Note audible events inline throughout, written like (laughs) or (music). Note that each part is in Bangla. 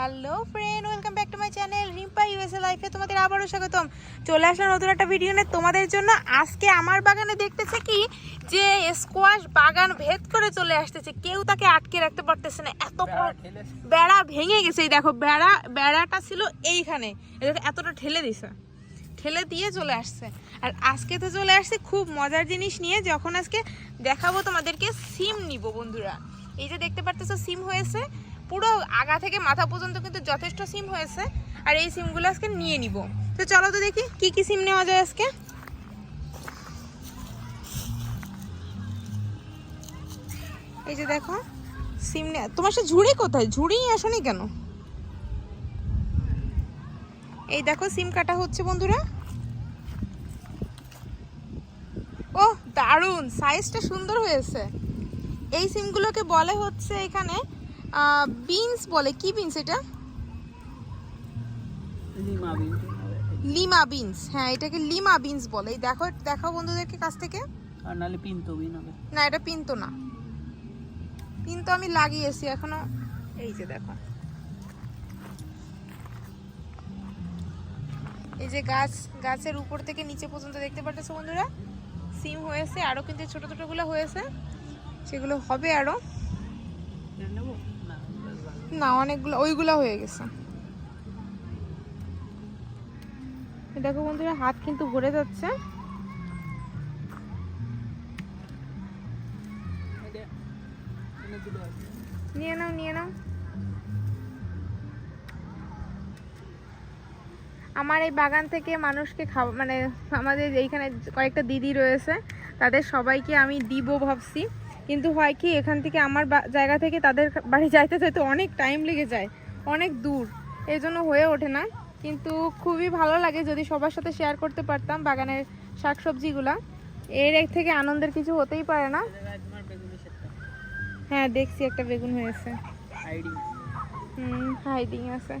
Hello friend welcome back to my channel Rimpa USA লাইফে তোমাদের আবারও স্বাগতম। চলে আসলাম নতুন একটা ভিডিও নিয়ে তোমাদের জন্য। আজকে আমার বাগানে দেখতেছে কি? যে স্কোয়াশ বাগান ভেদ করে চলে আসতেছে। কেউ তাকে আটকে রাখতে পারতেছে না। এত বেড়া ভেঙে গেছে। এই দেখো বেড়া বেড়াটা ছিল এইখানে। এই দেখো এতটা ঠেলে দিছে। ঠেলে দিয়ে চলে আসছে। আর আজকে তো চলে আসছে খুব মজার জিনিস নিয়ে। যখন আজকে দেখাবো তোমাদেরকে সিম নিব বন্ধুরা। এই যে দেখতে পারতেছো সিম হয়েছে। পুরো আগা থেকে মাথা পর্যন্ত কিন্তু যথেষ্ট সিম হয়েছে, আর এই সিমগুলো আজকে নিয়ে নিব। তো চলো তো দেখি কি কি সিম নেওয়া যায় আজকে। এই যে দেখো, সিম তোমার সে ঝুড়ি কোথায়? ঝুড়ি আসনি কেন? এই দেখো, সিম কাটা হচ্ছে বন্ধুরা। ও দারুণ সাইজটা সুন্দর হয়েছে। এই সিমগুলোকে বলে হচ্ছে এখানে বিনস বলে কি বিনস এটা? লিমা বিন লিমা বিনস হ্যাঁ এটাকে লিমা বিনস বলে। এই দেখো দেখাও বন্ধুদেরকে কাছ থেকে। আর নাহলে পিন্তো বিন হবে। না এটা পিনতো না। পিনতো আমি লাগিয়েছি এখনও। এই যে দেখো। এই যে গাছ গাছের উপর থেকে নিচে পর্যন্ত দেখতে পাচ্ছ বন্ধুরা? সিম হয়েছে আরও কিন্তু ছোট ছোটগুলো হয়েছে। সেগুলো হবে আরও। এটা নেব না, অনেকগুলো, ওইগুলো হয়ে গেছে। দেখো বন্ধুরা, হাত কিন্তু ভরে যাচ্ছে। নিয়ে নাও নিয়ে নাও। আমার এই বাগান থেকে মানুষকে খাওয়া মানে আমাদের এইখানে কয়েকটা দিদি রয়েছে, তাদের সবাইকে আমি দিব ভাবছি। কিন্তু হয় কি এখান থেকে আমার জায়গা থেকে তাদের বাড়ি যাইতে যাইতে অনেক টাইম লেগে যায় অনেক দূর। এই জন্য হয়ে ওঠে না। কিন্তু খুবই ভালো লাগে যদি সবার সাথে শেয়ার করতে পারতাম বাগানের শাকসবজিগুলা। এর এক থেকে আনন্দের কিছু হতেই পারে না। হ্যাঁ দেখছি একটা বেগুন হয়েছে। হাইডিং হুম হাইডিং আছে।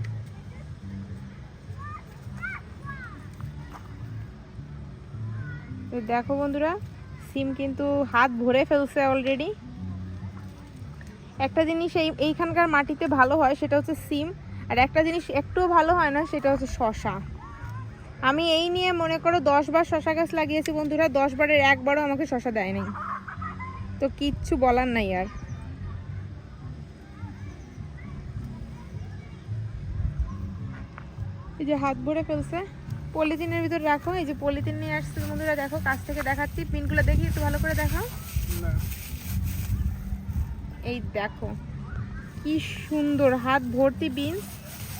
তো দেখো বন্ধুরা সিম কিন্তু হাত ভরে ফেলছে অলরেডি একটা জিনিস এই, এইখানকার মাটিতে ভালো হয়, সেটা হচ্ছে সিম। আর একটা জিনিস একটুও ভালো হয় না, সেটা হচ্ছে শশা। আমি এই নিয়ে মনে করো দশ বার শশা গাছ লাগিয়েছি বন্ধুরা দশ বারের একবারও আমাকে শশা দেয় নাই তো কিচ্ছু বলার নাই আর। এই যে হাত ভরে ফেলছে। পলিথিনের ভিতর রাখো এই যে পলিথিন নিয়ে আসছে বন্ধুরা দেখো কাছ থেকে দেখাচ্ছি। পিনগুলো দেখি একটু ভালো করে দেখাও। এই দেখো কি সুন্দর হাত ভর্তি বিন।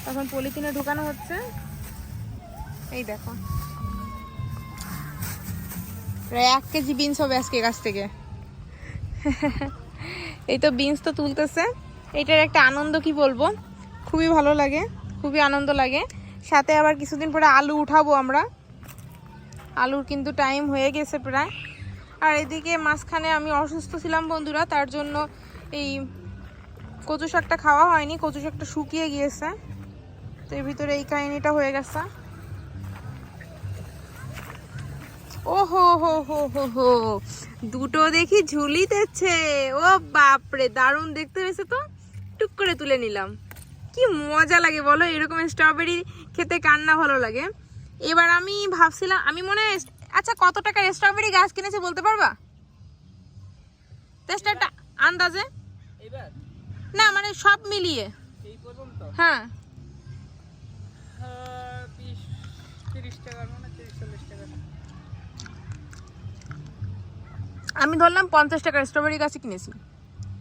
তখন পলিথিনে ঢুকানো হচ্ছে। এই দেখো। প্রায় এক কেজি বিনস হবে আজকে গাছ থেকে। (laughs) এই তো বিনস তো তুলতেছে। এটার একটা আনন্দ কি বলব? খুবই ভালো লাগে খুবই আনন্দ লাগে। সাথে আবার কিছুদিন পরে আলু উঠাবো আমরা। আলুর কিন্তু টাইম হয়ে গেছে প্রায়। আর এদিকে মাঝখানে আমি অসুস্থ ছিলাম বন্ধুরা, তার জন্য এই কচু শাকটা খাওয়া হয়নি, কচু শাকটা শুকিয়ে গিয়েছে। তো এর ভিতরে এই কাহিনিটা হয়ে গেছে। ও হো হো হো হো হো, দুটো দেখি ঝুলিতেছে। ও বাপরে, দারুণ, দেখতে হয়েছে তো? টুক করে তুলে নিলাম। কি মজা লাগে বলো? এরকম স্ট্রবেরি খেতে কান্না ভালো লাগে। এবার আমি ভাবছিলাম আমি মনে হয় আচ্ছা কত টাকার স্ট্রবেরি গাছ কিনেছে বলতে পারবা? একটা আন্দাজে। না মানে সব মিলিয়ে। হ্যাঁ। টাকা আমি ধরলাম পঞ্চাশ টাকার স্ট্রবেরি গাছ কিনেছি।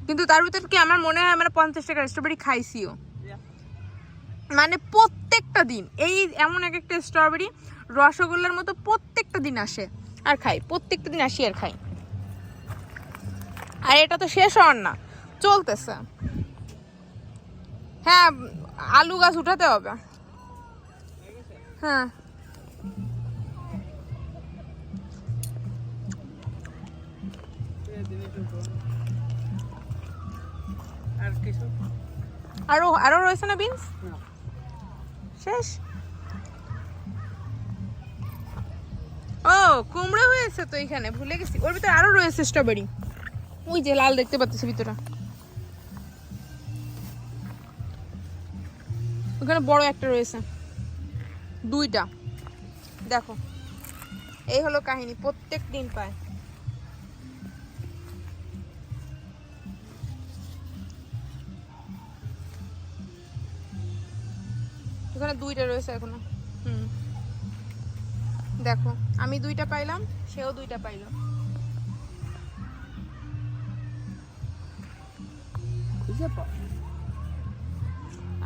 কিন্তু তার ভিতর কি আমার মনে হয় আমরা পঞ্চাশ টাকার স্ট্রবেরি খাইছিও। মানে প্রত্যেকটা দিন, এই এমন এক একটা স্ট্রবেরি রসগোল্লার মতো প্রত্যেকটা দিন আসে আর খাই, প্রত্যেকটা দিন আসি আর খাই। আর এটা তো শেষ হওয়ার না, চলতেছে। হ্যাঁ আলু গাছ উঠাতে হবে। হ্যাঁ। আরও আরও রয়েছে না বিনস না। শেষ? ও, কুমড়ো হয়েছে তো এখানে, ভুলে গেছি। ওর ভিতরে আরও রয়েছে স্ট্রবেরি ওই যে লাল দেখতে পাচ্ছি ভিতরে। ওখানে বড় একটা রয়েছে। দুইটা। দেখো, এই হলো কাহিনী, প্রত্যেক দিন পায়। ওখানে দুইটা রয়েছে এখনও। হুম। দেখো, আমি দুইটা পাইলাম, সেও দুইটা পাইলো।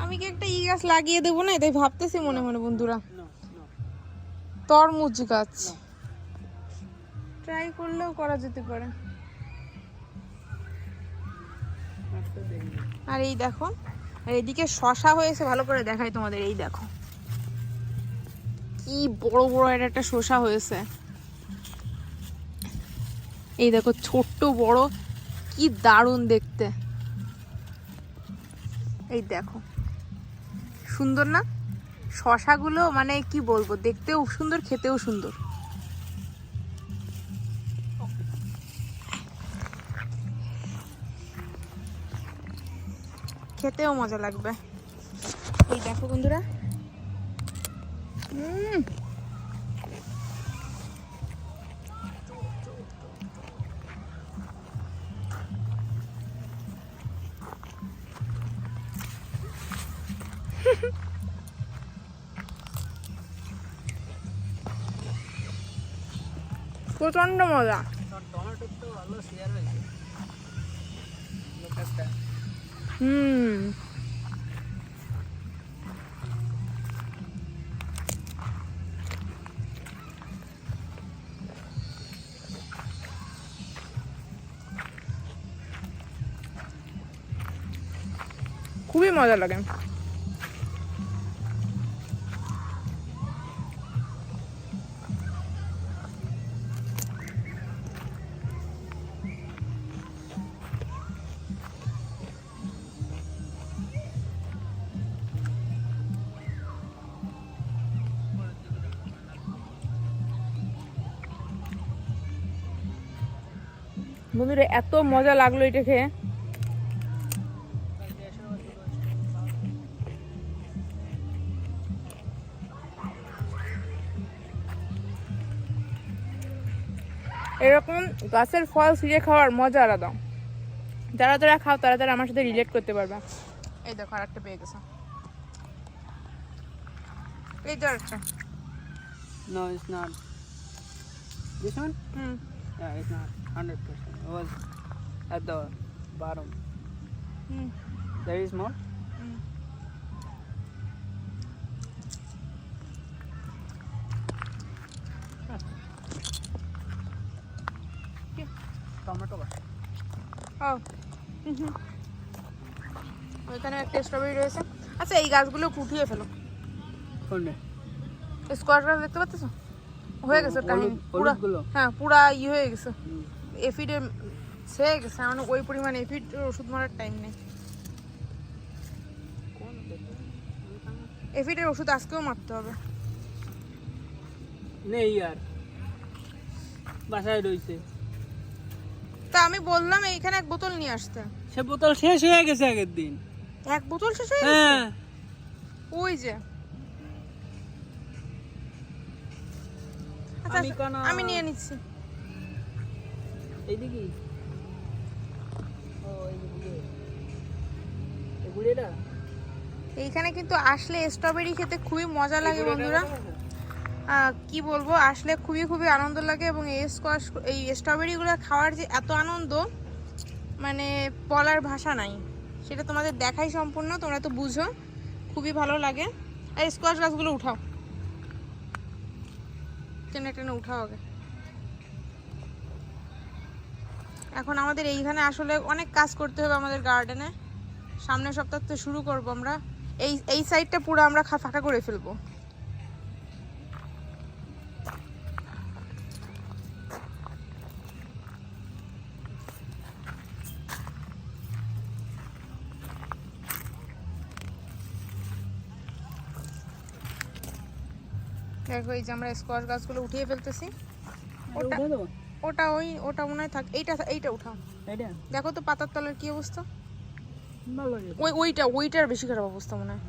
আমি কি একটা ই গাছ লাগিয়ে দেবো না? এটাই ভাবতেছি মনে মনে, বন্ধুরা। তরমুজ গাছ। ট্রাই করলেও করা যেতে পারে। আর এই দেখো আর এদিকে শশা হয়েছে, ভালো করে দেখাই তোমাদের, এই দেখো। কি বড় বড় এটা একটা শশা হয়েছে। এই দেখো, ছোট্ট, বড়, কি দারুণ দেখতে। এই দেখো, সুন্দর না? শশাগুলো মানে কি বলব, দেখতেও সুন্দর, খেতেও সুন্দর। খেতেও মজা লাগবে। এই দেখো বন্ধুরা। প্রচণ্ড মজা। আর টমেটোর তো ভালো শেয়ার হয়েছে। লোকেরটা হুম খুবই মজা লাগে। বন্ধুরা এত মজা লাগল এটা খেয়ে। এরকম গাছের ফল ছিঁড়ে খাওয়ার মজা আলাদা। যারা যারা খাও তারা তারা আমার সাথে রিলেট করতে পারবে। এই দেখো আর একটা পেয়ে গেছে। এই তো একটা No, it's not. This one? Hmm. Yeah, it's not. Hundred percent. It was at the bottom. Hmm There is more. Hmm Tomato. গাছ। ও হুম হুম। ওইখানে একটা স্ট্রবেরি রয়েছে আচ্ছা এই গাছগুলো ফুটিয়ে ফেলো কোনটা? স্কোয়াশ গাছ দেখতে পাচ্ছ হয়ে গেছে কাহিনী। পুরা হ্যাঁ পুরা ই হয়ে গেছে। এফিডে ছেয়ে গেছে মানে ওই পরিমাণে এফিড ওষুধ মারার টাইম নেই। এফিডের ওষুধ আজকেও মারতে হবে। নেই আর। বাসায় রয়েছে তা আমি বললাম এইখানে এক বোতল নিয়ে আসতে। সে বোতল শেষ হয়ে গেছে আগের দিন। এক বোতল শেষ হয়ে গেছে? হ্যাঁ। ওই যে। আমি আচ্ছা, কেন- আমি নিয়ে নিচ্ছি। এইদিকে? এইখানে কিন্তু আসলে স্ট্রবেরি খেতে খুবই মজা লাগে বন্ধুরা। কি বলব? আসলে খুবই খুবই আনন্দ লাগে এবং এই স্কোয়াশ এই স্ট্রবেরিগুলো খাওয়ার যে এত আনন্দ মানে বলার ভাষা নাই। সেটা তোমাদের দেখাই সম্পূর্ণ তোমরা তো বুঝো। খুবই ভালো লাগে। আর স্কোয়াশ গাছগুলো উঠাও। টেনে টেনে উঠা হবে। এখন আমাদের এইখানে আসলে অনেক কাজ করতে হবে আমাদের গার্ডেনে সামনের সপ্তাহ তো শুরু করব আমরা। এই এই সাইডটা পুরো আমরা ফাঁকা করে ফেলব। দেখো এই যে আমরা স্কোয়াশ গাছগুলো উঠিয়ে ফেলতেছি। ওটা ওটা ওই ওটা মনে হয় থাক এইটা এইটা উঠাও। দেখো তো পাতার তলার কি অবস্থা। ভালো ওই ওইটা ওইটার বেশি খারাপ অবস্থা মনে হয়।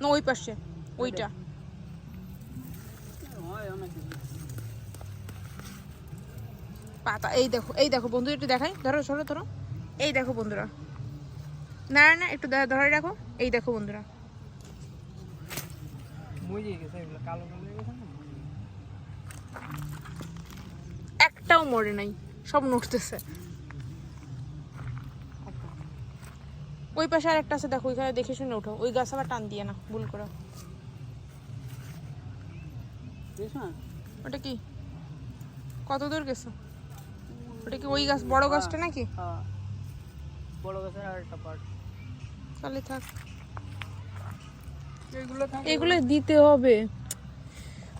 না ওই পাশে ওইটা। পাতা এই দেখো এই দেখো বন্ধু একটু দেখাই। ধরো ধরো ধরো। এই দেখো বন্ধুরা। না না, একটু ধরে রাখো। এই দেখো বন্ধুরা। কালো। একটাও মরে নাই সব নড়তেছে। ওই পাশে আর একটা আছে দেখো ওইখানে দেখে শুনে ওঠো। ওই গাছ আবার টান দিয়ে না ভুল করে। ওটা কি? কত দূর গেছো? ওটা কি ওই গাছ বড় গাছটা নাকি? হ্যাঁ বড় গাছের আর একটা পার্ট তাহলে থাক। এগুলো দিতে হবে।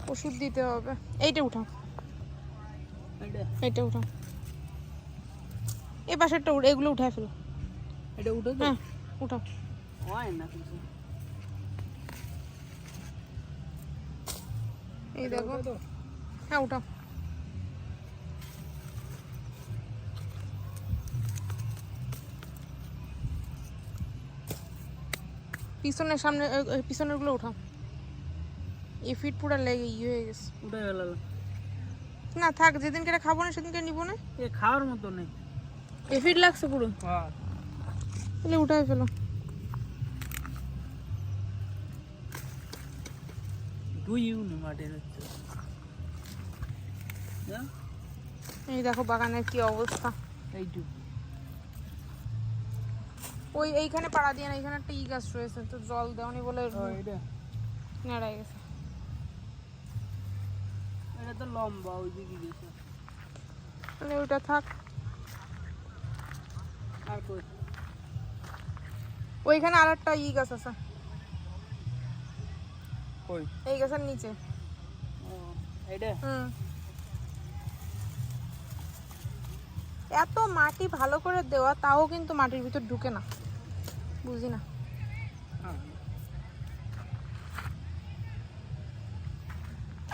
ওষুধ দিতে হবে। এইটা উঠাও। এটা এইটা উঠাও। এই পাশেরটা এগুলো উঠায় ফেলো। এটা উঠে হ্যাঁ উঠাও। হয় না কিছু। এই দেখো? হ্যাঁ উঠাও। পিছনের সামনে এ- এ, পিছনেরগুলো উঠাও। এই ফিট পুরো লেগে ইয়ে হয়ে গেছে। উঠে গেল। না থাক যেদিনকে এটা খাব না সেদিনকে নিবো না। এ খাওয়ার মতো নেই। এ ফিট লাগছে পুরো। হ্যাঁ। তাহলে উঠাই ফেলো। দুই ইউনি মাটির হচ্ছে। হ্যাঁ? এই দেখো বাগানের কি অবস্থা। এইটুকু ওই এইখানে পাড়া দিয়ে না এইখানে একটা ই গাছ রয়েছে তো জল দেওনি বলে নেড়াই গেছে। এটা তো লম্বা ওই দিকে গেছে তাহলে ওইটা থাক। আর কই? ওইখানে আর একটা ই গাছ আছে। কই? এই গাছের নিচে। হুম। এত মাটি ভালো করে দেওয়া তাও কিন্তু মাটির ভিতর ঢুকে না। বুঝি না। হ্যাঁ।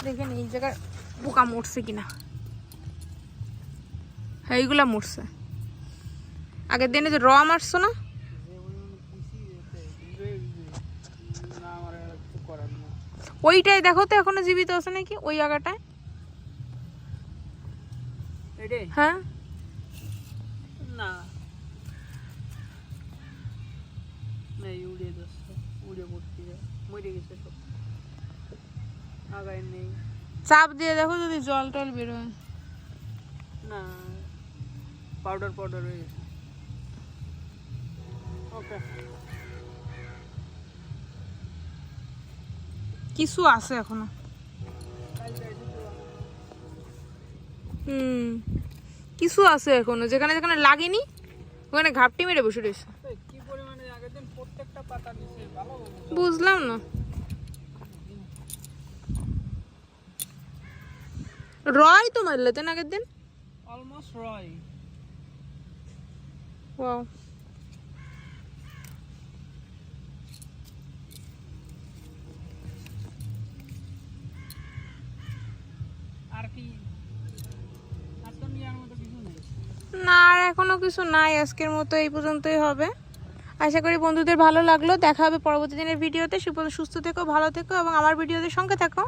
দেখেন এই জায়গায় পোকা মরছে কিনা। হ্যাঁ এইগুলা মরছে। আগের দিনে যে র মারছো না? ওইটাই দেখো তো এখনও জীবিত আছে নাকি ওই জায়গাটায় এটাই? হ্যাঁ। না। যাচ্ছে পড়তে যায় মরে গেছে সব। আগায় নেই। চাপ দিয়ে দেখো যদি জল টল বেরোয়। না পাউডার পাউডার হয়ে গেছে। ওকে কিছু আছে এখনও। হুম কিছু আছে এখনও। যেখানে যেখানে লাগেনি ওখানে ঘাপটি মেরে বসে রয়েছে। কি পরিমাণে আগের প্রত্যেকটা পাতা বুঝলাম না। রয় তো মারলে তেন আগের দিন? অলমোস্ট রয়। ওয়াও। না আর এখনও কিছু নাই আজকের মতো এই পর্যন্তই হবে। আশা করি বন্ধুদের ভালো লাগল। দেখা হবে পরবর্তী দিনের ভিডিওতে। সুস্থ থেকো ভালো থেকো এবং আমার ভিডিওদের সঙ্গে থাকো।